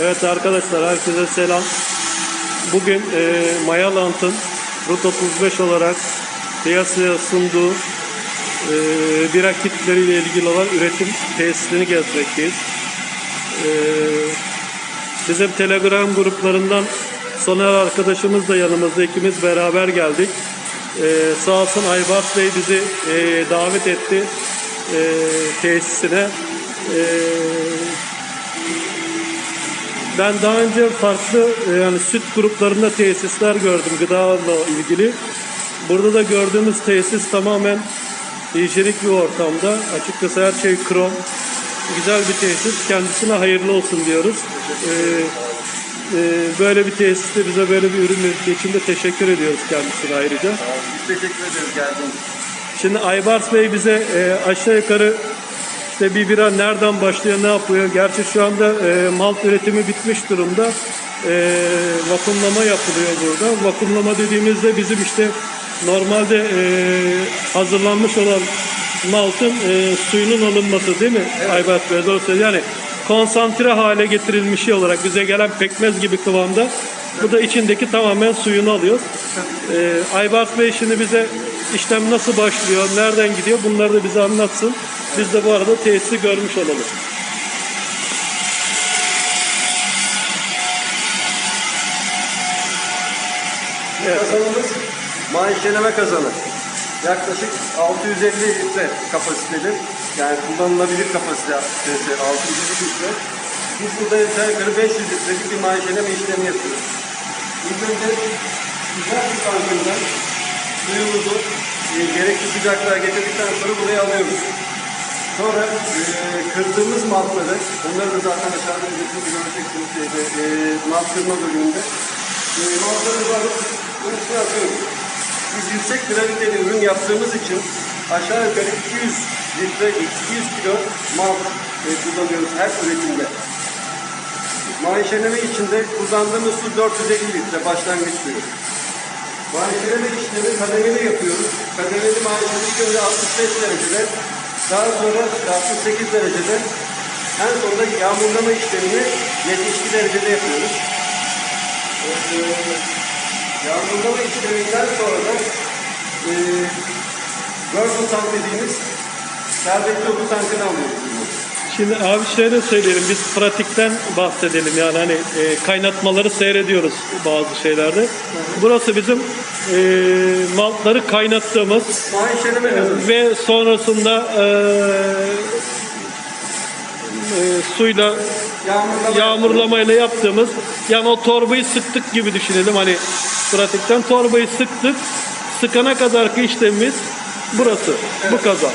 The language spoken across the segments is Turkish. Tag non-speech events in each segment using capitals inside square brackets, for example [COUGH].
Evet arkadaşlar herkese selam. Bugün e, Mayalant'ın Rut 35 olarak piyasaya sunduğu e, bira kitleriyle ilgili olan üretim tesisini gezmekteyiz. E, bizim Telegram gruplarından Soner arkadaşımız da yanımızda ikimiz beraber geldik. E, sağ olsun Aybars Bey bizi e, davet etti e, tesisine. E, ben daha önce farklı e, yani süt gruplarında tesisler gördüm gıdalarla ilgili. Burada da gördüğümüz tesis tamamen hijyenik bir ortamda. Açıkçası her şey krom. Güzel bir tesis. Kendisine hayırlı olsun diyoruz. Ee, e, böyle bir tesiste bize böyle bir ürün ürettiği için de teşekkür ediyoruz kendisine ayrıca. Biz teşekkür ederiz geldiğiniz için. Şimdi Aybars Bey bize e, aşağı yukarı işte bir bira nereden başlıyor, ne yapıyor? Gerçi şu anda e, malt üretimi bitmiş durumda. E, vakumlama yapılıyor burada. Vakumlama dediğimizde bizim işte normalde e, hazırlanmış olan maltın e, suyunun alınması değil mi? Aybars Bey doğru. Yani konsantre hale getirilmiş şey olarak bize gelen pekmez gibi kıvamda. Bu da içindeki tamamen suyunu alıyor. Ee, Aybars Bey şimdi bize işlem nasıl başlıyor, nereden gidiyor bunları da bize anlatsın. Biz de bu arada tesisi görmüş olalım. Evet. Kazanımız maaşeleme kazanı. Yaklaşık 650 litre kapasiteli. Yani kullanılabilir kapasitesi 650 litre. Biz burada aşağı yukarı 500 litrelik bir maaşeleme işlemi yapıyoruz. İlk önce güzel bir tankından suyumuzu e, gerekli sıcaklığa getirdikten sonra buraya alıyoruz. Sonra e, kırdığımız maltları, onları da zaten aşağıda üretimde göreceksiniz şeyde, e, malt kırma bölümünde. E, maltları alıp üstüne atıyoruz. Biz yüksek graviteli ürün yaptığımız için aşağı yukarı 200 litre, 200 kilo malt e, kullanıyoruz her üretimde. Maaşeleme içinde kullandığımız su 450 litre başlangıç suyu. Maaşeleme işlemi kademeli yapıyoruz. Kademeli maaşeleme ilk önce 65 derecede, daha sonra 68 derecede, en sonunda yağmurlama işlemini 72 derecede yapıyoruz. Ee, yağmurlama işleminden sonra da e, Virgin tank dediğimiz serbestli otu tankını alıyoruz. Şimdi abi şöyle söyleyelim, biz pratikten bahsedelim yani hani e, kaynatmaları seyrediyoruz bazı şeylerde. Burası bizim e, maltları kaynattığımız kazanı. ve sonrasında e, e, suyla Yağmurlama. yağmurlamayla yaptığımız yani o torbayı sıktık gibi düşünelim hani pratikten torbayı sıktık sıkana kadarki işlemimiz burası bu kazan.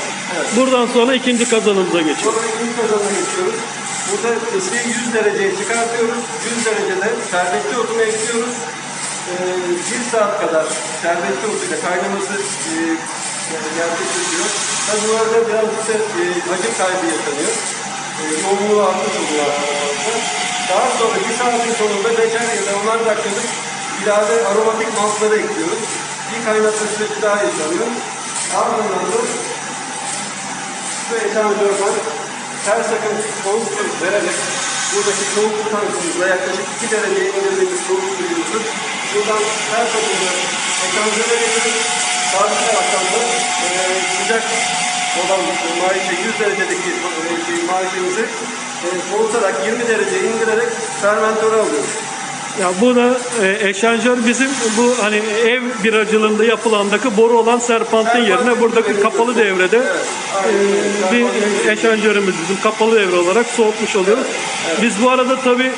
Buradan sonra ikinci kazanımıza geçiyoruz. Sonra ikinci kazana geçiyoruz. Burada ısıyı 100 dereceye çıkartıyoruz. 100 derecede şerbetli otunu ekliyoruz. Ee, bir saat kadar şerbetli otuyla kaynaması e, gerçekleşiyor. Tabii bu arada birazcık da e, hacim kaybı yaşanıyor. E, yoğunluğu artmış oluyor arkadaşlar. Daha sonra bir saatin sonunda beşer ya da onar dakikalık ilave aromatik maltları ekliyoruz. Bir kaynatma süreci daha yaşanıyor. Ardından da su etanjörden ters akım soğuk su vererek buradaki soğuk su tankımızla yaklaşık 2 dereceye indirdiğimiz soğuk suyumuzu buradan ters akımda etanjöre getirip karşı taraftan da e, sıcak olan maaşe 100 derecedeki e, maaşemizi e, soğutarak 20 dereceye indirerek fermentöre alıyoruz. Ya bu da e, eşanjör bizim bu hani ev biracılığında yapılandaki boru olan serpantin yerine buradaki kapalı devrede e, bir eşanjörümüz bizim kapalı devre olarak soğutmuş oluyoruz. Biz bu arada tabi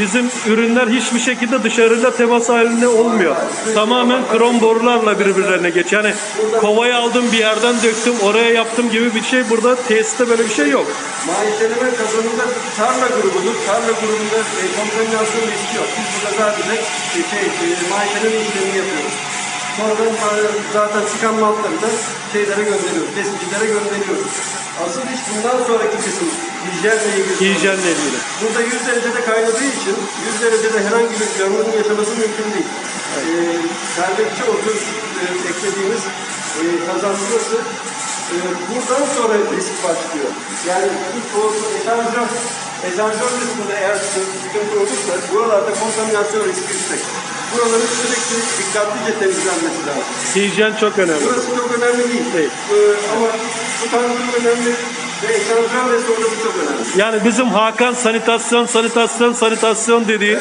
bizim ürünler hiçbir şekilde dışarıyla temas halinde olmuyor. Tamamen krom borularla birbirlerine geçiyor. Yani kovayı aldım bir yerden döktüm oraya yaptım gibi bir şey burada tesiste böyle bir şey yok. Maaşeleme kazanında tarla grubudur. Tarla grubunda e, kontaminasyon riski yok. Biz burada sadece e, şey, e, maaşeleme işlemini yapıyoruz. Sonra e, zaten çıkan malları da şeylere gönderiyoruz, besicilere gönderiyoruz. Asıl iş bundan sonraki kısım hijyenle ilgili. Hijyenle ilgili. Burada 100 derecede kaynadığı için 100 derecede herhangi bir yangının yaşaması mümkün değil. Ee, serbestçe otur e, eklediğimiz e, kazanması e, buradan sonra risk başlıyor. Yani bu soğutma etanjör ezansör kısmında eğer sıkıntı olursa buralarda kontaminasyon riski yüksek. Buraların sürekli dikkatlice temizlenmesi lazım. Hijyen çok önemli. Burası çok önemli değil. Değil. Ee, ama bu tanıtım önemli ve ve sonrası çok önemli. Yani bizim Hakan sanitasyon, sanitasyon, sanitasyon dediği,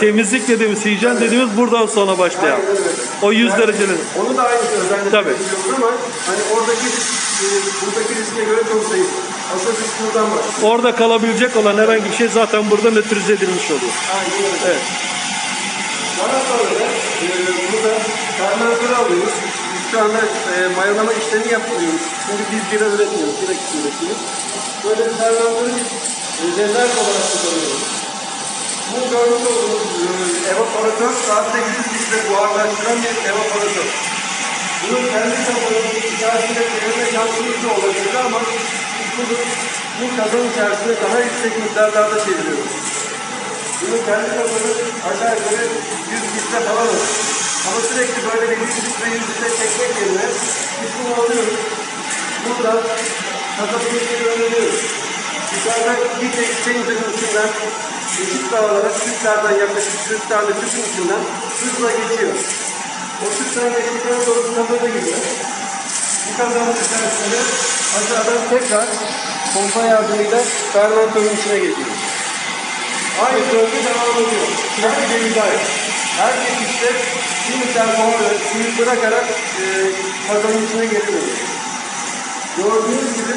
temizlik dediğimiz, hijyen dediğimiz buradan sonra başlayan. Aynen öyle. O 100 Yani derecenin. Onu da aynı özellikle Tabii. ama hani oradaki e, buradaki riske göre çok zayıf. Asıl risk buradan başlıyor. Orada kalabilecek olan herhangi bir şey zaten burada nötrize edilmiş oluyor. Aynen öyle. Evet. Daha sonra da e, burada fermentörü alıyoruz. Biz şu anda e, mayalama işlemi yapıyoruz. Çünkü biz bira üretmiyoruz, bira kişi üretiyoruz. Böyle fermentörü e, rezerv olarak kullanıyoruz. Bu görmüş olduğunuz e, evaporatör saatte 100 litre buharlaştıran bir evaporatör. Bunun kendi kazanın içerisinde çevirme şansımız da olabilir ama bunu bu kazan içerisinde daha yüksek miktarlarda çeviriyoruz. Bunun kendi kazanı aşağı yukarı 100 litre falan olur. Ama sürekli böyle bir 100 litre 100 litre çekmek yerine biz bunu alıyoruz. Burada kasabımızı gönderiyoruz. Dışarıda bir exchanger içinden eşit dağlara Türklerden yaklaşık 40 tane Türk'ün içinden hızla geçiyor. O tane geçtikten sonra kazana giriyor. Bu kazanın içerisinde aşağıdan tekrar pompa yardımıyla fermentörün içine geçiyor. Aynı döngü devam ediyor. Sürekli bir dair. Her geçişte bir miktar pompa suyu bırakarak e, kazanın içine geri dönüyor. Gördüğünüz gibi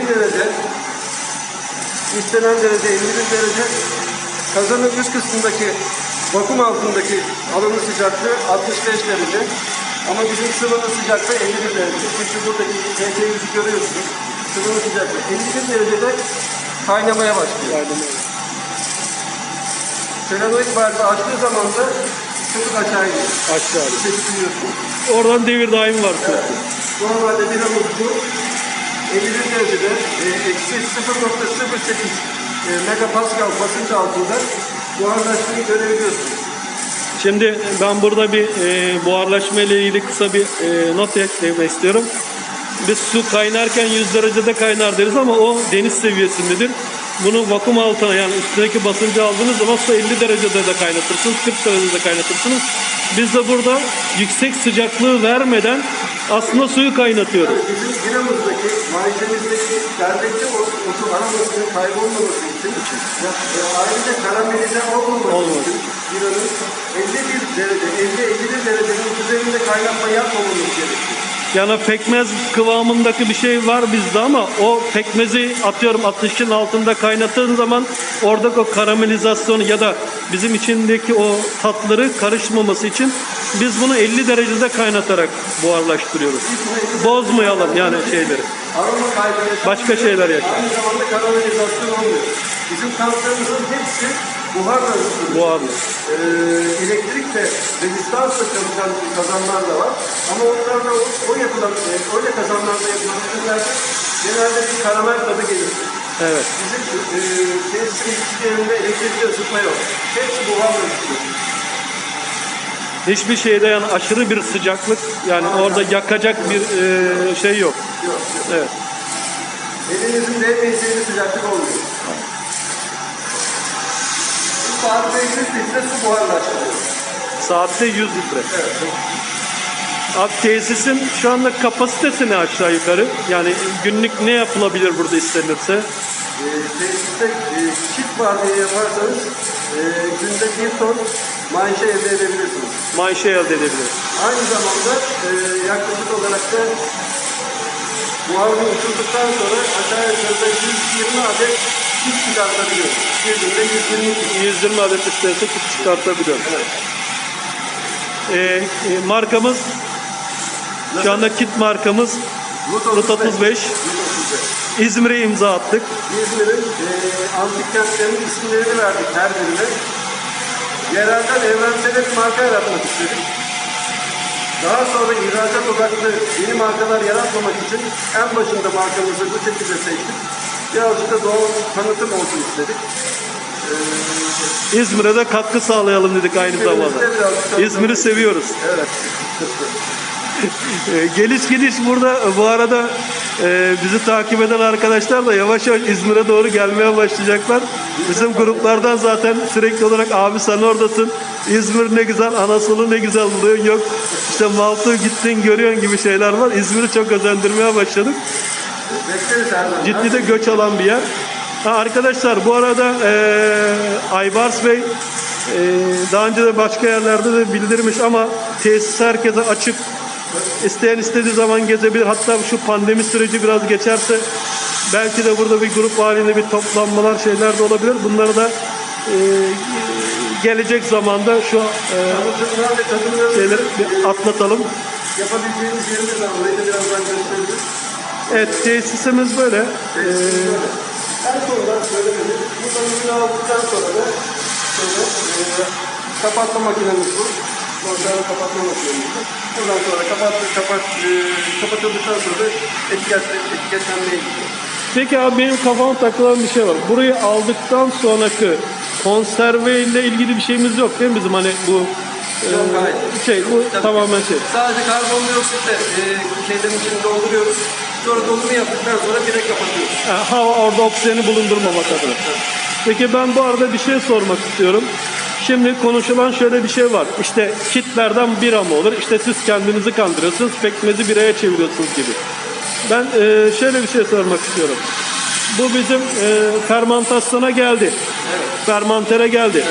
51 derece istenen derece 51 derece kazanın üst kısmındaki vakum altındaki alanın sıcaklığı 65 derece ama bizim sıvının sıcaklığı 51 derece. Çünkü buradaki TC100'ü görüyorsunuz. Sıvının sıcaklığı 51 derecede kaynamaya başlıyor. Selenoid bardağı açtığı zaman da çabuk aşağı iniyor. Aşağı. Seçiliyorsun. Oradan devir daim var. Evet. Normalde dinamik bu 51 derecede e, eksi 0.08 e, megapascal basınç altında buharlaşmayı görebiliyorsunuz. Şimdi ben burada bir e, buharlaşma ile ilgili kısa bir e, not eklemek istiyorum. Biz su kaynarken 100 derecede kaynar deriz ama o deniz seviyesindedir. Bunu vakum altına yani üstündeki basıncı aldığınız zaman su 50 derecede de kaynatırsınız, 40 derecede de kaynatırsınız. Biz de burada yüksek sıcaklığı vermeden aslında suyu kaynatıyoruz. Yani bizim binamızdaki, malzememizdeki şerbetli otu aromasının kaybolmaması için ve ayrıca karamelize olmaması Olmaz. için biranın 51 derece, 50-51 derecenin üzerinde kaynatma yapmamamız gerekiyor. Yani pekmez kıvamındaki bir şey var bizde ama o pekmezi atıyorum ateşin altında kaynattığın zaman oradaki o karamelizasyonu ya da bizim içindeki o tatları karışmaması için biz bunu 50 derecede kaynatarak buharlaştırıyoruz. Bozmayalım yani şeyleri. Aroma kaybı yaşanmıyor. Başka şeyler yaşanıyor. Aynı zamanda karamelizasyon olmuyor. Bizim tanklarımızın hepsi buharla ısıtılıyor. Buharlı. Ee, elektrikle, rezistansla çalışan kazanlar da var. Ama onlarda o, o yapılan, e, öyle kazanlarda yapılan ürünlerde genelde bir karamel tadı gelir. Evet. Bizim e, tesisin içlerinde elektrikli ısıtma yok. Hepsi buharla ısıtılıyor. Hiçbir şeyde yani aşırı bir sıcaklık yani orada yakacak bir e, şey yok. Yok, yok. Evet. Elinizin değmeyeceği bir sıcaklık olmuyor. Bu saatte 100 litre su buharlaştırıyor. Saatte 100 litre. Evet. Abi tesisin şu anda kapasitesi ne aşağı yukarı? Yani günlük ne yapılabilir burada istenirse? E, tesiste e, çift vardiya yaparsanız e, günde bir ton manşe elde edebilirsiniz. Manşe elde edebiliriz. Aynı zamanda e, yaklaşık olarak da buharını uçurduktan sonra aşağı yukarı 120 adet kit çıkartabiliyoruz. Bir günde 120 kit. 120 adet isterse kutu çıkartabiliyorum. Evet. Ee, e, markamız şu anda kit markamız Lut Lut 35. Lut 35. İzmir'e imza attık. İzmir'in e, antik kentlerinin isimlerini verdik her birine. Yerelden evrensel bir marka yaratmak istedik. Daha sonra ihracat odaklı yeni markalar yaratmamak için en başında markamızı bu şekilde seçtik. Birazcık da doğal tanıtım olsun istedik. İzmir'e de katkı sağlayalım dedik aynı zamanda. İzmir'i seviyoruz. Evet. [LAUGHS] E, Geliş gidiş burada bu arada e, bizi takip eden arkadaşlar da yavaş yavaş İzmir'e doğru gelmeye başlayacaklar. Bizim gruplardan zaten sürekli olarak abi sen oradasın. İzmir ne güzel, Anasolu ne güzel buluyor. Yok işte Malta gittin görüyorsun gibi şeyler var. İzmir'i çok özendirmeye başladık. Ciddi de göç alan bir yer. Ha, arkadaşlar bu arada e, Aybars Bey e, daha önce de başka yerlerde de bildirmiş ama tesis herkese açık. İsteyen istediği zaman gezebilir. Hatta şu pandemi süreci biraz geçerse belki de burada bir grup halinde bir toplanmalar şeyler de olabilir. Bunları da e, gelecek zamanda şu e, şeyleri bir atlatalım. yapabileceğimiz yerimiz var. Orayı da birazdan gösteririz. Evet tesisimiz böyle. E, En sonunda söylemedik. Buradan ürünü aldıktan sonra da şöyle e, kapatma makinemiz bu. Buradan kapatma makinemiz bu. Buradan sonra kapat, kapat, e, kapatıldıktan sonra da etiket, etiketlenmeye gidiyor. Peki abi benim kafama takılan bir şey var. Burayı aldıktan sonraki konserve ile ilgili bir şeyimiz yok değil mi bizim hani bu e, Yok, hayır. şey bu Tabii. tamamen şey. Sadece karbondioksitle e, şeylerin içini dolduruyoruz. Sonra dolumu yaptıktan sonra direkt kapatıyoruz. Yani hava orada oksijeni bulundurmamak adına. Peki ben bu arada bir şey sormak istiyorum. Şimdi konuşulan şöyle bir şey var. İşte kitlerden bira mı olur? İşte siz kendinizi kandırıyorsunuz, pekmezi biraya çeviriyorsunuz gibi. Ben e, şöyle bir şey sormak istiyorum. Bu bizim e, fermentasyona geldi. Fermantere geldi.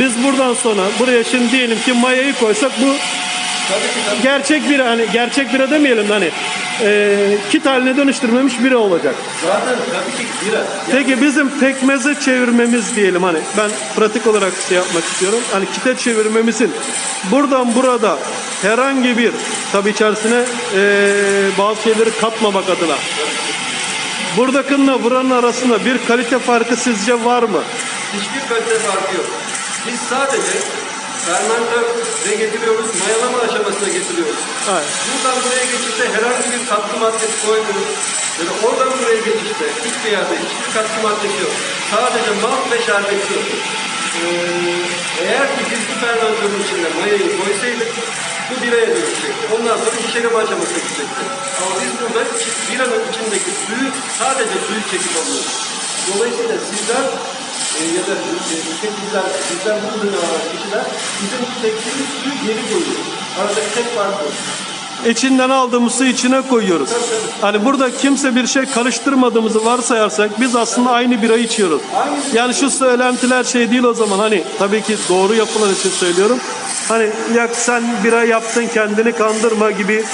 Biz buradan sonra buraya şimdi diyelim ki mayayı koysak bu. Gerçek bira hani gerçek bira demeyelim de hani e, kit haline dönüştürmemiş bira olacak. Zaten tabii ki bira. Peki bizim pekmeze çevirmemiz diyelim hani ben pratik olarak şey yapmak istiyorum. Hani kite çevirmemizin buradan burada herhangi bir tabi içerisine eee, bazı şeyleri katmamak adına buradakiyle buranın arasında bir kalite farkı sizce var mı? Hiçbir kalite farkı yok. Biz sadece fermentöre getiriyoruz, mayalama aşamasına getiriyoruz. Evet. Buradan buraya geçişte herhangi bir katkı maddesi koymuyoruz. Ya da oradan buraya geçişte hiçbir yerde hiçbir katkı maddesi yok. Sadece malt ve şerbet yok. Ee, eğer ki biz bu fermentörün içinde mayayı koysaydık bu biraya dönüşecekti. Ondan sonra pişirme aşamasına gidecekti. Ama biz burada biranın içindeki suyu sadece suyu çekip alıyoruz. Dolayısıyla sizler e, ya da e, tüketiciler, bizden bu ürünü alan kişiler bizim çektiğimiz suyu geri koyuyor. Aradaki tek fark bu. İçinden aldığımız su içine koyuyoruz. Hani burada kimse bir şey karıştırmadığımızı varsayarsak biz aslında aynı birayı içiyoruz. Yani şu söylentiler şey değil o zaman hani tabii ki doğru yapılan için söylüyorum. Hani ya sen bira yaptın kendini kandırma gibi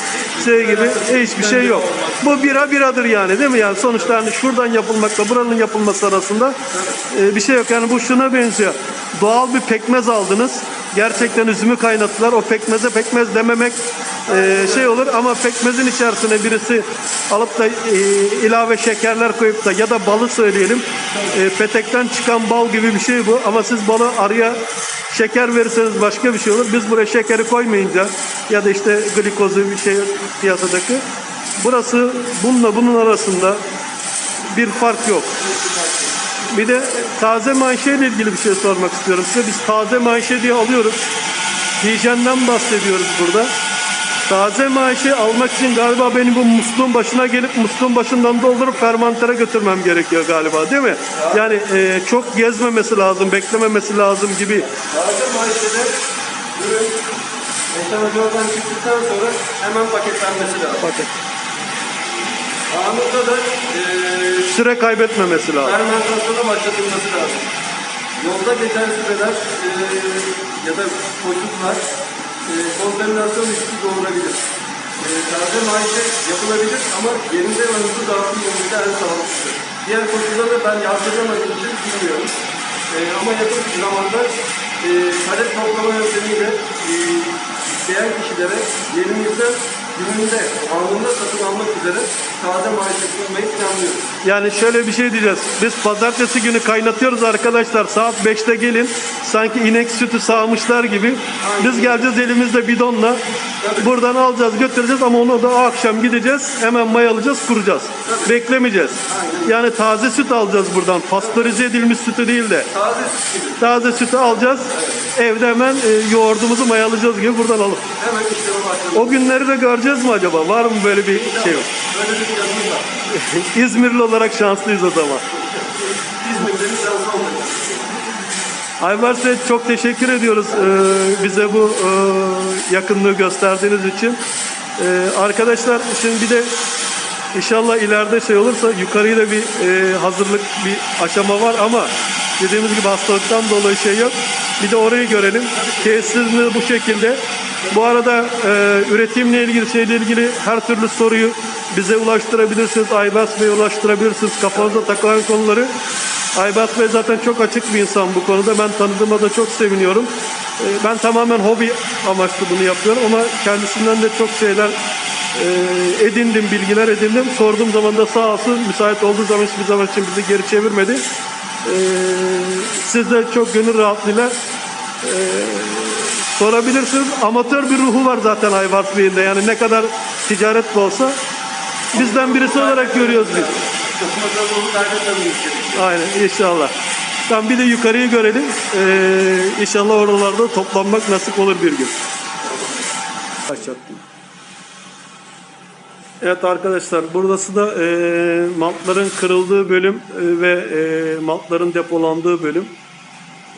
şey gibi hiçbir şey yok. Bu bira biradır yani değil mi? Yani sonuçta hani şuradan yapılmakla buranın yapılması arasında e, bir şey yok. Yani bu şuna benziyor. Doğal bir pekmez aldınız. Gerçekten üzümü kaynattılar. O pekmeze pekmez dememek e, şey olur ama pekmezin içerisine birisi alıp da e, ilave şekerler koyup da ya da balı söyleyelim. Petekten çıkan bal gibi bir şey bu ama siz balı araya şeker verirseniz başka bir şey olur. Biz buraya şekeri koymayınca ya da işte glikozu bir şey piyasadaki burası bununla bunun arasında bir fark yok. Bir de taze manşe ile ilgili bir şey sormak istiyorum size. Biz taze manşe diye alıyoruz. Hijyenden bahsediyoruz burada. Taze manşe almak için galiba benim bu musluğun başına gelip musluğun başından doldurup fermantere götürmem gerekiyor galiba değil mi? Yani e, çok gezmemesi lazım, beklememesi lazım gibi. Taze maaşede ürün etanolden çıktıktan sonra hemen paketlenmesi lazım. Bakın. Anında da e, Süre kaybetmemesi lazım. fermentasyona başlatılması lazım. Yolda geçen süreler e, ya da koşullar e, kontaminasyon riski doğurabilir. E, taze maaşı yapılabilir ama yerinde ve hızlı dağıtım yolunda en sağlıklısı. Diğer koşulları ben yazdırmadığım için bilmiyorum. E, ama yakın zamanda e, talep toplama yöntemiyle e, isteyen kişilere yerimizde gününde, anında satın almak üzere taze maaşı sunmayı planlıyoruz. Yani şöyle bir şey diyeceğiz. Biz pazartesi günü kaynatıyoruz arkadaşlar. Saat 5'te gelin. Sanki inek sütü sağmışlar gibi. Biz geleceğiz elimizde bidonla. Buradan alacağız götüreceğiz ama onu da akşam gideceğiz. Hemen mayalayacağız kuracağız. Beklemeyeceğiz. Yani taze süt alacağız buradan. Pastörize edilmiş sütü değil de. Taze süt gibi. Taze sütü alacağız. Evde hemen e, yoğurdumuzu mayalayacağız gibi buradan alıp. Hemen O günleri de göreceğiz mi acaba? Var mı böyle bir şey? Böyle [LAUGHS] bir. İzmirli olarak şanslıyız o zaman. İzmir'de bir çok teşekkür ediyoruz e, bize bu e, yakınlığı gösterdiğiniz için. E, arkadaşlar şimdi bir de inşallah ileride şey olursa yukarıya da bir e, hazırlık bir aşama var ama dediğimiz gibi hastalıktan dolayı şey yok. Bir de orayı görelim. Tesisimiz bu şekilde. Bu arada e, üretimle ilgili şeyle ilgili her türlü soruyu bize ulaştırabilirsiniz. Aybars Bey'e ulaştırabilirsiniz. Kafanıza takılan konuları. Aybars Bey zaten çok açık bir insan bu konuda. Ben tanıdığıma da çok seviniyorum. Ee, Ben tamamen hobi amaçlı bunu yapıyorum ama kendisinden de çok şeyler e, edindim, bilgiler edindim. Sorduğum zaman da sağ olsun müsait olduğu zaman hiçbir zaman için bizi geri çevirmedi. Ee, Siz de çok gönül rahatlığıyla e, sorabilirsiniz. Amatör bir ruhu var zaten Aybars Bey'in de. Yani ne kadar ticaret de olsa bizden birisi olarak görüyoruz biz. Aynen inşallah. Tamam bir de yukarıyı görelim. Ee, inşallah oralarda toplanmak nasip olur bir gün. Başlattım. Evet arkadaşlar burası da e, mantların kırıldığı bölüm e, ve e, mantların depolandığı bölüm.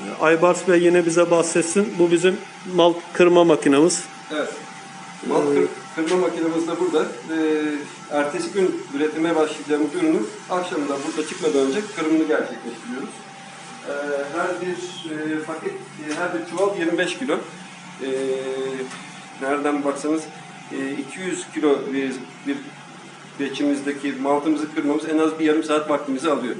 E, Aybars Bey yine bize bahsetsin. Bu bizim malt kırma makinamız. Evet. Malt kır- kırma makinemiz de burada. Ee, ertesi gün üretime başlayacağımız ürünü akşamında burada çıkmadan önce kırımını gerçekleştiriyoruz. Ee, her bir e, paket, e, her bir çuval 25 kilo. Ee, nereden baksanız e, 200 kilo bir, bir beçimizdeki maltımızı kırmamız en az bir yarım saat vaktimizi alıyor.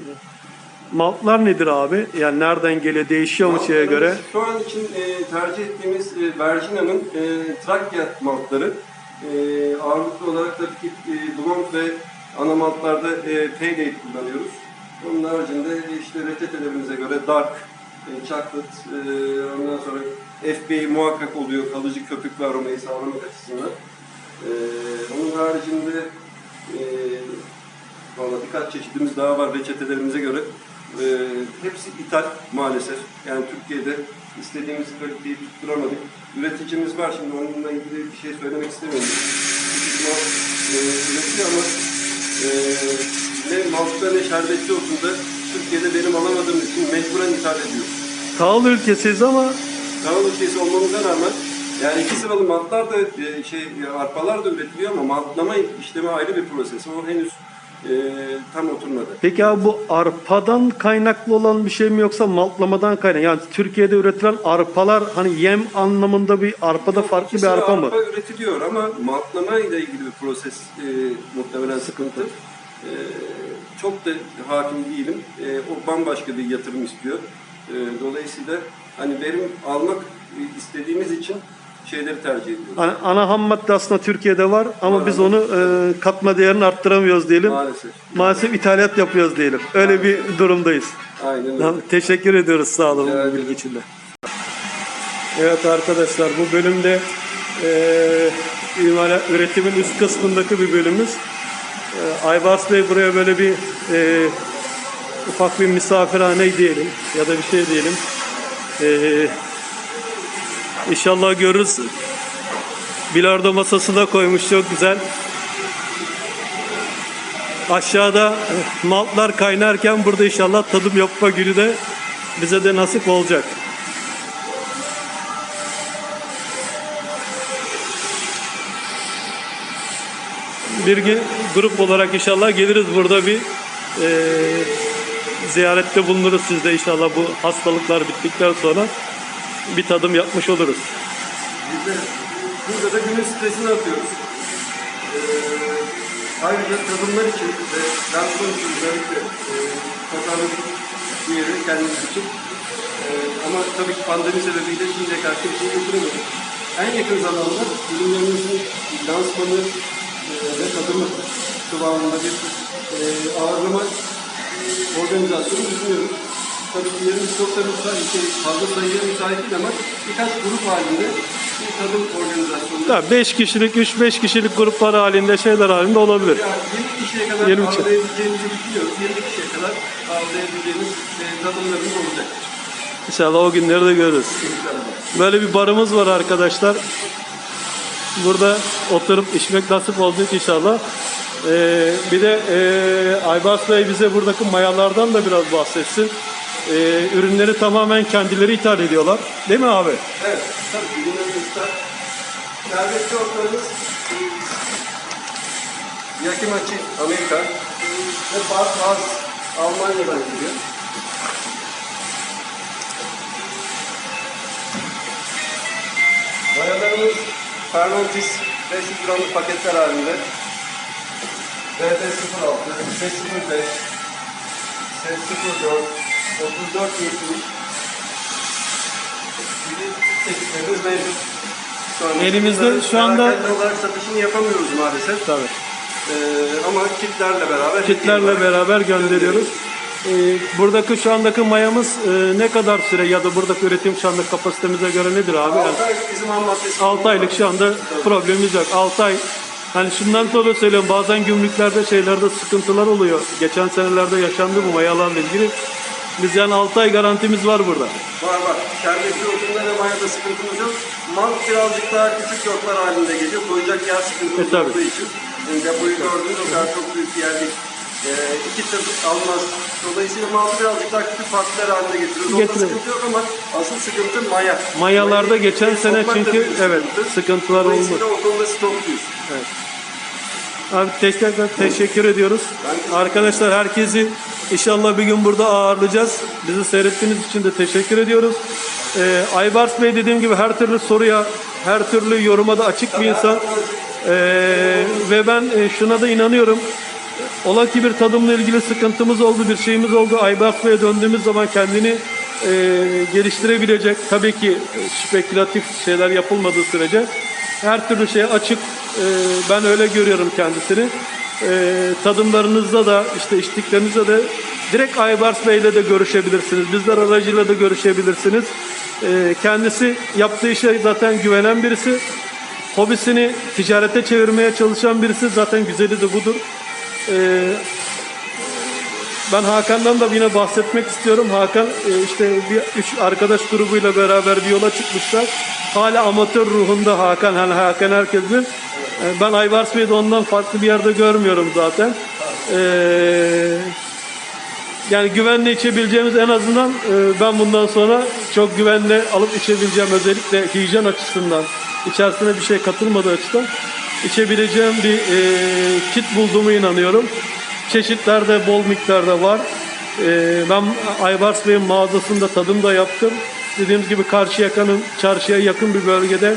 Maltlar nedir abi? Yani nereden geliyor? Değişiyor mu şeye göre? Şu an için e, tercih ettiğimiz e, Virgina'nın e, Trakya maltları. E, ağırlıklı olarak tabii ki e, blond ve ana maltlarda e, Pale kullanıyoruz. Onun haricinde işte reçetelerimize göre Dark, e, Chocolate, e, ondan sonra FBA muhakkak oluyor kalıcı köpük ve aromayı sağlamak açısından. E, onun haricinde e, Valla birkaç çeşidimiz daha var reçetelerimize göre. Ee, hepsi ithal maalesef. Yani Türkiye'de istediğimiz kaliteyi tutturamadık. Üreticimiz var şimdi onunla ilgili bir şey söylemek istemiyorum. Çünkü mal e, üretiyor ama e, ne malta ne şerbetli olsun da Türkiye'de benim alamadığım için mecburen ithal ediyoruz. Tahıl ülkesiyiz ama Kanal ülkesi olmamıza rağmen yani iki sıralı mantlar da e, şey e, arpalar da üretiliyor ama maltlama işlemi ayrı bir proses. O henüz e, tam oturmadı. Peki abi bu arpadan kaynaklı olan bir şey mi yoksa maltlamadan kaynaklı? Yani Türkiye'de üretilen arpalar hani yem anlamında bir arpada farklı bir arpa mı? üretiliyor ama maltlama ile ilgili bir proses e, muhtemelen sıkıntı. E, çok da hakim değilim. E, o bambaşka bir yatırım istiyor. E, dolayısıyla hani verim almak istediğimiz için şeyleri tercih ediyoruz. Hani ana ham madde aslında Türkiye'de var ama biz onu e, katma değerini arttıramıyoruz diyelim. Maalesef. Maalesef ithalat yapıyoruz diyelim. Öyle bir durumdayız. Aynen öyle. Tamam, teşekkür ediyoruz sağ olun Rica bu ederim. bilgi için de. Evet arkadaşlar bu bölümde e, imalat üretimin üst kısmındaki bir bölümümüz. E, Aybars Bey buraya böyle bir e, ufak bir misafirhane diyelim ya da bir şey diyelim. E, inşallah görürüz. Bilardo masası da koymuş çok güzel. Aşağıda maltlar kaynarken burada inşallah tadım yapma günü de bize de nasip olacak. Bir gün grup olarak inşallah geliriz burada bir e, ziyarette bulunuruz sizde inşallah bu hastalıklar bittikten sonra bir tadım yapmış oluruz. Burada da günün stresini atıyoruz. Ee, ayrıca kadınlar için ve lansman için özellikle e, bir yeri kendimiz için. Ee, ama tabii ki pandemi sebebiyle şimdiye karşı bir şey götüremedik. En yakın zamanda ürünlerimizin lansmanı e, ve tadımı kıvamında bir e, ağırlama organizasyonu düşünüyoruz. Tabii ki yerimiz çok da müsait, şey, fazla sayıya müsait değil ama birkaç grup halinde bir tadım organizasyonu. 5 kişilik, 3-5 kişilik gruplar halinde, şeyler halinde olabilir. Yani 20 kişiye kadar Yirmi kişi. ağırlayabileceğimizi düşünüyoruz. 20 kişiye kadar ağırlayabileceğimiz e, tadımlarımız olacak. İnşallah o günleri de görürüz. Böyle bir barımız var arkadaşlar. burada oturup içmek nasip olacak inşallah. Ee, bir de e, Aybars Bey bize buradaki mayalardan da biraz bahsetsin. Ee, ürünleri tamamen kendileri ithal ediyorlar. Değil mi abi? Evet, tabii ürünlerimizde şerbetli otlarımız Yakimachi Amerika ve Bad Az Almanya'dan geliyor. Mayalarımız Fermentis 500 gramlık paketler halinde. BD06, S05, S04, 3470 gibi çeşitlerimiz mevcut. Şu an Elimizde şu anda- perakende olarak satışını yapamıyoruz maalesef. Tabii. Ee, ama kitlerle beraber Kitlerle beraber gönderiyoruz. Ee, buradaki şu andaki mayamız e, ne kadar süre ya da buradaki üretim şu anda kapasitemize göre nedir abi? Yani 6 ay bizim ham maddesi. 6 aylık şu anda problemimiz yok. 6 ay Hani şundan sonra söylüyorum bazen gümrüklerde şeylerde sıkıntılar oluyor. Geçen senelerde yaşandı bu mayalarla ilgili. Biz yani 6 ay garantimiz var burada. Var var. Şerbetli otunda ve mayada sıkıntımız yok. Mal birazcık daha küçük yoklar halinde geliyor. Koyacak yer sıkıntımız E, tabii. olduğu için. Yani depoyu gördüğünüz o kadar çok büyük bir yer değil. Ee, iki tır almaz. Dolayısıyla malı birazcık daha küçük partiler halinde getiriyoruz. Onda Getirelim. sıkıntı yok ama asıl sıkıntı maya. Mayalarda Mayayı geçen sene çünkü evet sıkıntı. sıkıntılar oldu. Dolayısıyla o konuda stokluyuz. Abi tekrar teşekkür ediyoruz. Arkadaşlar herkesi inşallah bir gün burada ağırlayacağız. Bizi seyrettiğiniz için de teşekkür ediyoruz. Ee, Aybars Bey dediğim gibi her türlü soruya, her türlü yoruma da açık bir insan. Ee, ve ben e, şuna da inanıyorum. Ola ki bir tadımla ilgili sıkıntımız oldu, bir şeyimiz oldu. Aybars Bey'e döndüğümüz zaman kendini e, geliştirebilecek. Tabii ki spekülatif şeyler yapılmadığı sürece her türlü şeye açık. E, ben öyle görüyorum kendisini. E, tadımlarınızda da işte içtiklerinizde de direkt Aybars Bey'le de görüşebilirsiniz. Bizler aracıyla da görüşebilirsiniz. E, kendisi yaptığı işe zaten güvenen birisi. Hobisini ticarete çevirmeye çalışan birisi zaten güzeli de budur. Ee, ben Hakan'dan da yine bahsetmek istiyorum. Hakan e, işte bir üç arkadaş grubuyla beraber bir yola çıkmışlar. Hala amatör ruhunda Hakan. Hani Hakan herkes bilir. Ee, Ben Aybars Bey'i ondan farklı bir yerde görmüyorum zaten. Ee, yani güvenle içebileceğimiz en azından e, ben bundan sonra çok güvenle alıp içebileceğim özellikle hijyen açısından içerisine bir şey katılmadığı açıdan içebileceğim bir e, kit bulduğumu inanıyorum. Çeşitler de bol miktarda var. E, ben Aybars Bey'in mağazasında tadım da yaptım. Dediğimiz gibi Karşıyaka'nın çarşıya yakın bir bölgede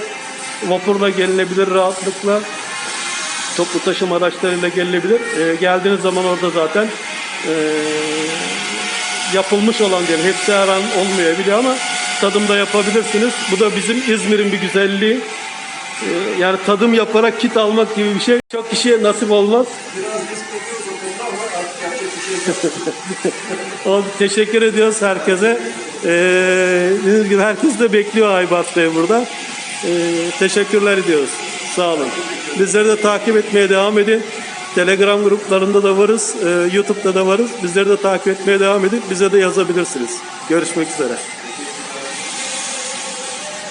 vapurla gelinebilir rahatlıkla toplu taşıma araçlarıyla gelinebilir. Ee, geldiğiniz zaman orada zaten ee, yapılmış olan diyelim. Hepsi her an olmayabiliyor ama tadımda yapabilirsiniz. Bu da bizim İzmir'in bir güzelliği. Ee, yani tadım yaparak kit almak gibi bir şey çok kişiye nasip olmaz. Biraz risk ediyoruz o konuda ama artık yapacak bir şey yok. O, teşekkür ediyoruz herkese. Ee, dediğiniz gibi herkes de bekliyor Aybars Bey burada. Ee, teşekkürler ediyoruz. Sağ olun. Bizleri de takip etmeye devam edin. Telegram gruplarında da varız. Ee, YouTube'da da varız. Bizleri de takip etmeye devam edin. Bize de yazabilirsiniz. Görüşmek üzere.